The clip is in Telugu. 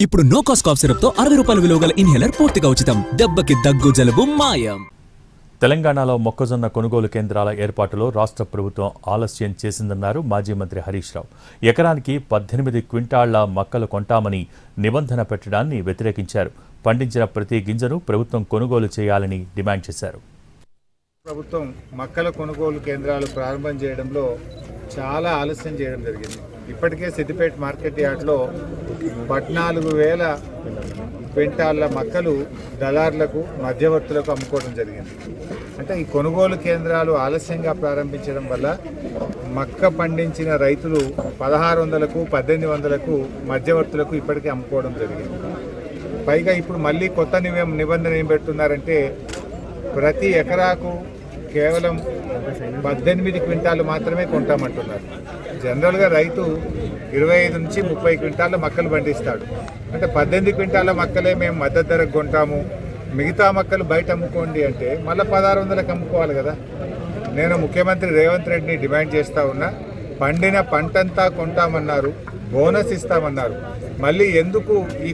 ఇప్పుడు నో కాస్ట్ కాఫ్ సిరప్తో అరవై రూపాయల విలువ గల ఇన్హేలర్ పూర్తిగా ఉచితం. దెబ్బకి దగ్గు జలుబు మాయం. తెలంగాణలో మొక్కజొన్న కొనుగోలు కేంద్రాల ఏర్పాటులో రాష్ట్ర ప్రభుత్వం ఆలస్యం చేసిందన్నారు మాజీ మంత్రి హరీష్ రావు. ఎకరానికి పద్దెనిమిది క్వింటాళ్ళ మక్కలు కొంటామని నిబంధన పెట్టడాన్ని వ్యతిరేకించారు. పండించిన ప్రతి గింజను ప్రభుత్వం కొనుగోలు చేయాలని డిమాండ్ చేశారు. ప్రభుత్వం మక్కల కొనుగోలు కేంద్రాలు ప్రారంభం చేయడంలో చాలా ఆలస్యం చేయడం జరిగింది. ఇప్పటికే సిద్దిపేట మార్కెట్ యార్డ్లో పద్నాలుగు వేల క్వింటాళ్ళ మక్కలు దళార్లకు మధ్యవర్తులకు అమ్ముకోవడం జరిగింది. అంటే ఈ కొనుగోలు కేంద్రాలు ఆలస్యంగా ప్రారంభించడం వల్ల మక్క పండించిన రైతులు పదహారు వందలకు పద్దెనిమిది వందలకు మధ్యవర్తులకు ఇప్పటికే అమ్ముకోవడం జరిగింది. పైగా ఇప్పుడు మళ్ళీ కొత్త నివ- నిబంధన ఏం పెడుతున్నారంటే ప్రతి ఎకరాకు కేవలం పద్దెనిమిది క్వింటాలు మాత్రమే కొంటామంటున్నారు. జనరల్గా రైతు ఇరవై ఐదు నుంచి ముప్పై క్వింటాల మక్కలు పండిస్తాడు. అంటే పద్దెనిమిది క్వింటాల మక్కలే మేము మద్దతు ధరకు కొంటాము. మిగతా మక్కలు బయట అమ్ముకోండి అంటే మళ్ళీ పదహారు వందలకు అమ్ముకోవాలి కదా. నేను ముఖ్యమంత్రి రేవంత్ రెడ్డిని డిమాండ్ చేస్తా ఉన్నా పండిన పంటంతా కొంటామన్నారు బోనస్ ఇస్తామన్నారు. మళ్ళీ ఎందుకు ఈ